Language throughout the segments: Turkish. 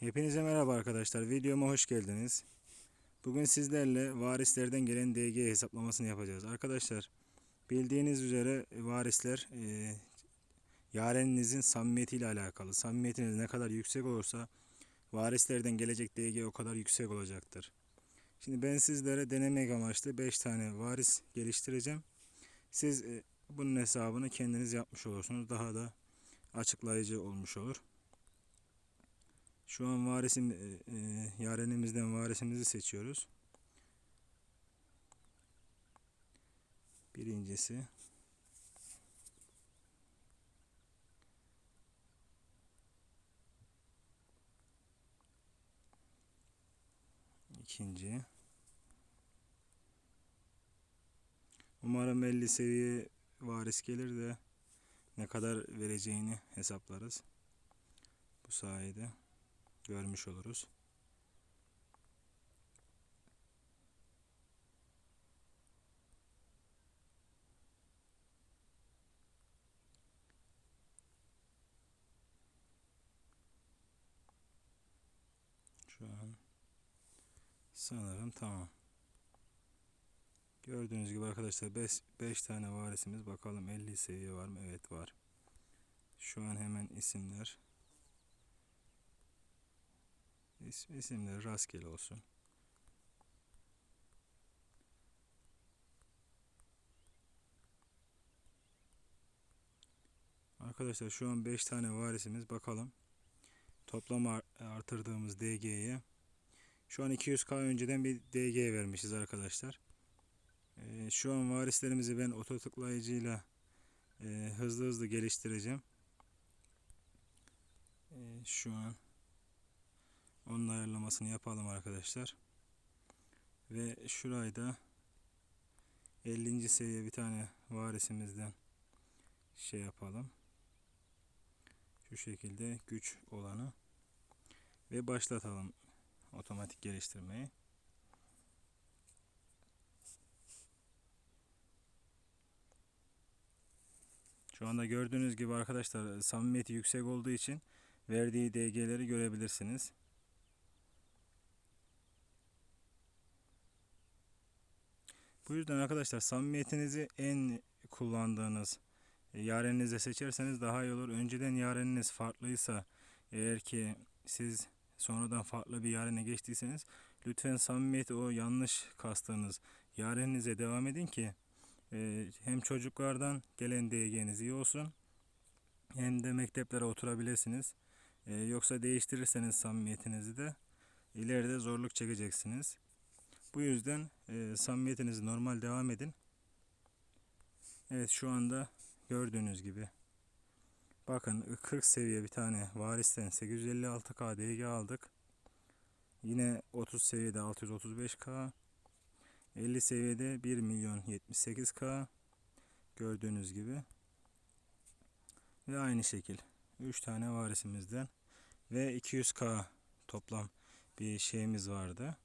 Hepinize merhaba arkadaşlar. Videoma hoş geldiniz. Bugün sizlerle varislerden gelen DG hesaplamasını yapacağız. Arkadaşlar bildiğiniz üzere varisler e, yareninizin samimiyetiyle alakalı. Samimiyetiniz ne kadar yüksek olursa varislerden gelecek DG o kadar yüksek olacaktır. Şimdi ben sizlere denemek amaçlı 5 tane varis geliştireceğim. Siz e, bunun hesabını kendiniz yapmış olursunuz. Daha da açıklayıcı olmuş olur. Şu an varisim, e, e, yarenimizden varisimizi seçiyoruz. Birincisi. İkinci. Umarım 50 seviye varis gelir de ne kadar vereceğini hesaplarız. Bu sayede görmüş oluruz. Şu an sanırım tamam. Gördüğünüz gibi arkadaşlar 5 tane varisimiz bakalım 50 seviye var mı? Evet var. Şu an hemen isimler İsim, isimleri rastgele olsun. Arkadaşlar şu an 5 tane varisimiz bakalım. Toplam artırdığımız DG'ye. Şu an 200k önceden bir DG vermişiz arkadaşlar. Ee, şu an varislerimizi ben oto tıklayıcıyla e, hızlı hızlı geliştireceğim. Ee, şu an onun ayarlamasını yapalım arkadaşlar. Ve şurayı da 50. seviye bir tane varisimizden şey yapalım. Şu şekilde güç olanı ve başlatalım otomatik geliştirmeyi. Şu anda gördüğünüz gibi arkadaşlar samimiyeti yüksek olduğu için verdiği DG'leri görebilirsiniz. Bu yüzden arkadaşlar samimiyetinizi en kullandığınız e, yareninize seçerseniz daha iyi olur. Önceden yareniniz farklıysa eğer ki siz sonradan farklı bir yarene geçtiyseniz lütfen samimiyeti o yanlış kastığınız yareninize devam edin ki e, hem çocuklardan gelen DG'niz iyi olsun hem de mekteplere oturabilirsiniz. E, yoksa değiştirirseniz samimiyetinizi de ileride zorluk çekeceksiniz. Bu yüzden e, samimiyetinizi normal devam edin. Evet şu anda gördüğünüz gibi bakın 40 seviye bir tane varisten 856k DG aldık. Yine 30 seviyede 635k 50 seviyede 1 milyon 78k gördüğünüz gibi ve aynı şekil 3 tane varisimizden ve 200k toplam bir şeyimiz vardı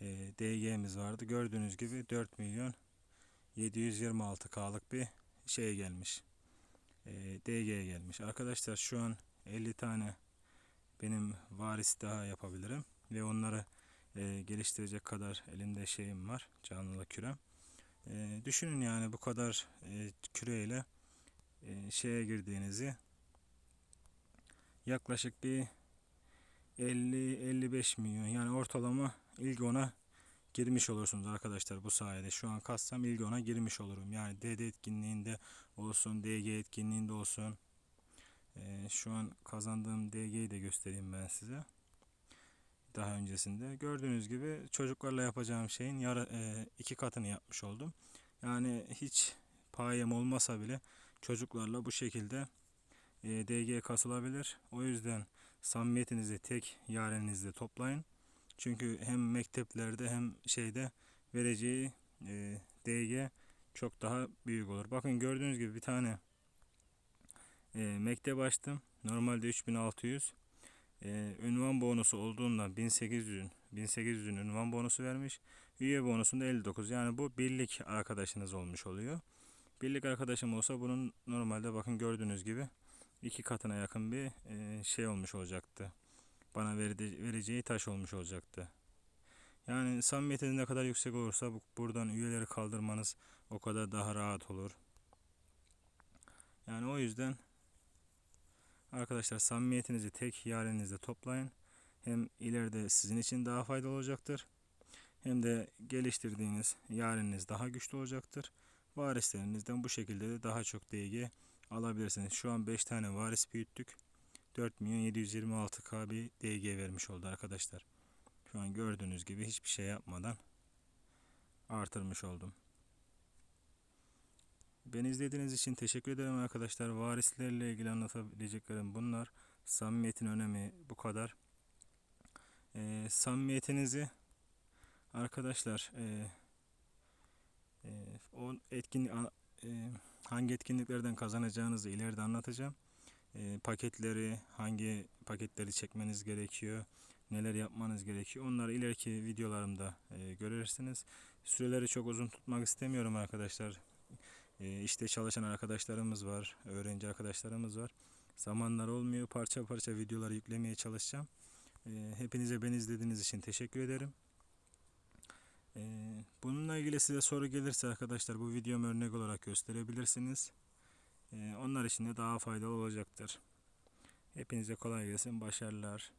e, DG'miz vardı. Gördüğünüz gibi 4 milyon 726K'lık bir şeye gelmiş. E, DG'ye gelmiş. Arkadaşlar şu an 50 tane benim varis daha yapabilirim. Ve onları e, geliştirecek kadar elimde şeyim var. Canlı kürem. E, düşünün yani bu kadar e, küreyle e, şeye girdiğinizi yaklaşık bir 50-55 milyon yani ortalama ilk ona girmiş olursunuz arkadaşlar bu sayede. Şu an kassam ilk ona girmiş olurum. Yani DD etkinliğinde olsun, DG etkinliğinde olsun. Ee, şu an kazandığım DG'yi de göstereyim ben size. Daha öncesinde. Gördüğünüz gibi çocuklarla yapacağım şeyin yarı, e, iki katını yapmış oldum. Yani hiç payem olmasa bile çocuklarla bu şekilde e, DG kasılabilir. O yüzden samimiyetinizi tek yarenizde toplayın. Çünkü hem mekteplerde hem şeyde vereceği e, DG çok daha büyük olur. Bakın gördüğünüz gibi bir tane e, mektep açtım. Normalde 3600. E, ünvan bonusu olduğundan 1800'ün 1800'ün ünvan bonusu vermiş. Üye bonusunda 59. Yani bu birlik arkadaşınız olmuş oluyor. Birlik arkadaşım olsa bunun normalde bakın gördüğünüz gibi iki katına yakın bir e, şey olmuş olacaktı. Bana vereceği taş olmuş olacaktı. Yani samimiyetiniz ne kadar yüksek olursa bu- buradan üyeleri kaldırmanız o kadar daha rahat olur. Yani o yüzden arkadaşlar samimiyetinizi tek yarenizde toplayın. Hem ileride sizin için daha faydalı olacaktır. Hem de geliştirdiğiniz yareniniz daha güçlü olacaktır. Varislerinizden bu şekilde de daha çok DG alabilirsiniz. Şu an 5 tane varis büyüttük. 4 milyon 726 KB DG vermiş oldu arkadaşlar. Şu an gördüğünüz gibi hiçbir şey yapmadan artırmış oldum. Beni izlediğiniz için teşekkür ederim arkadaşlar. Varislerle ilgili anlatabileceklerim bunlar. Samimiyetin önemi bu kadar. Ee, samimiyetinizi arkadaşlar e, e, o etkin e, hangi etkinliklerden kazanacağınızı ileride anlatacağım. E, paketleri hangi paketleri çekmeniz gerekiyor, neler yapmanız gerekiyor. Onları ileriki videolarımda e, görürsünüz. Süreleri çok uzun tutmak istemiyorum arkadaşlar. E, işte çalışan arkadaşlarımız var, öğrenci arkadaşlarımız var. Zamanlar olmuyor. Parça parça videoları yüklemeye çalışacağım. E, hepinize beni izlediğiniz için teşekkür ederim. E, bununla ilgili size soru gelirse arkadaşlar bu videomu örnek olarak gösterebilirsiniz. E, onlar için de daha faydalı olacaktır. Hepinize kolay gelsin, başarılar.